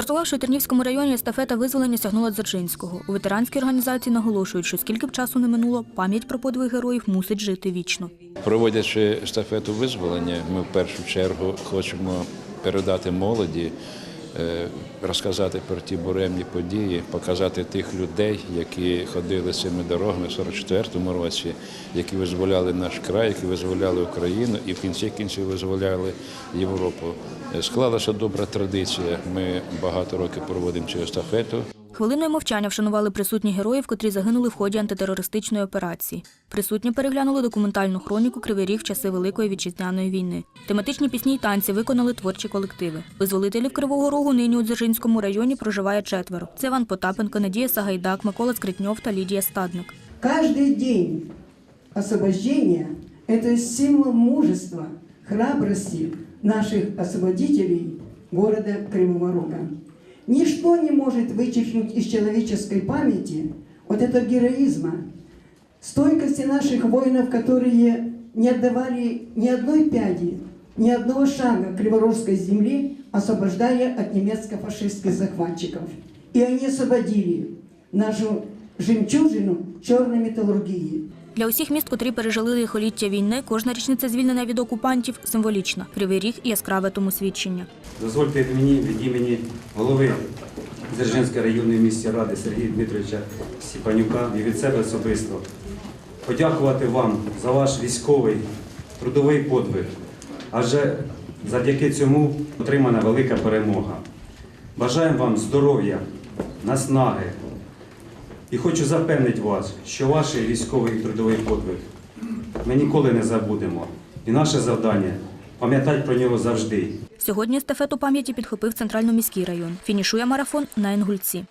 Стартувавши у Тернівському районі, естафета визволення сягнула Дзержинського. У ветеранській організації наголошують, що скільки б часу не минуло, пам'ять про подвиг героїв мусить жити вічно. Проводячи естафету визволення, ми в першу чергу хочемо передати молоді, розказати про ті буремні події, показати тих людей, які ходили цими дорогами в 44-му році, які визволяли наш край, які визволяли Україну і в кінці кінців визволяли Європу. Е, Склалася добра традиція. Ми багато років проводимо цю естафету. Хвилиною мовчання вшанували присутні героїв, котрі загинули в ході антитерористичної операції. Присутні переглянули документальну хроніку Кривий Ріг в часи Великої вітчизняної війни. Тематичні пісні й танці виконали творчі колективи. Визволителів Кривого Рогу нині у Дзержинському районі проживає четверо. Це Іван Потапенко, Надія Сагайдак, Микола Скритньов та Лідія Стадник. Каждый день освобождения – это символ мужества, храбрости наших освободителей города Кривого Рога. Ничто не может вычеркнуть из человеческой памяти вот этого героизма, стойкости наших воинов, которые не отдавали ни одной пяди, ни одного шага Криворожской земли, освобождая от немецко-фашистских захватчиков. И они освободили нашу жемчужину черной металлургии. Для усіх міст, котрі пережили лихоліття війни, кожна річниця звільнення від окупантів символічна. Кривий ріг яскраве тому свідчення. Дозвольте мені від імені голови Дзержинської районної міської ради Сергія Дмитровича Сіпанюка і від себе особисто подякувати вам за ваш військовий трудовий подвиг. Адже завдяки цьому отримана велика перемога. Бажаємо вам здоров'я, наснаги. І хочу запевнити вас, що ваш військовий трудовий подвиг ми ніколи не забудемо. І наше завдання пам'ятати про нього завжди. Сьогодні естафету пам'яті підхопив центрально-міський район. Фінішує марафон на Інгульці.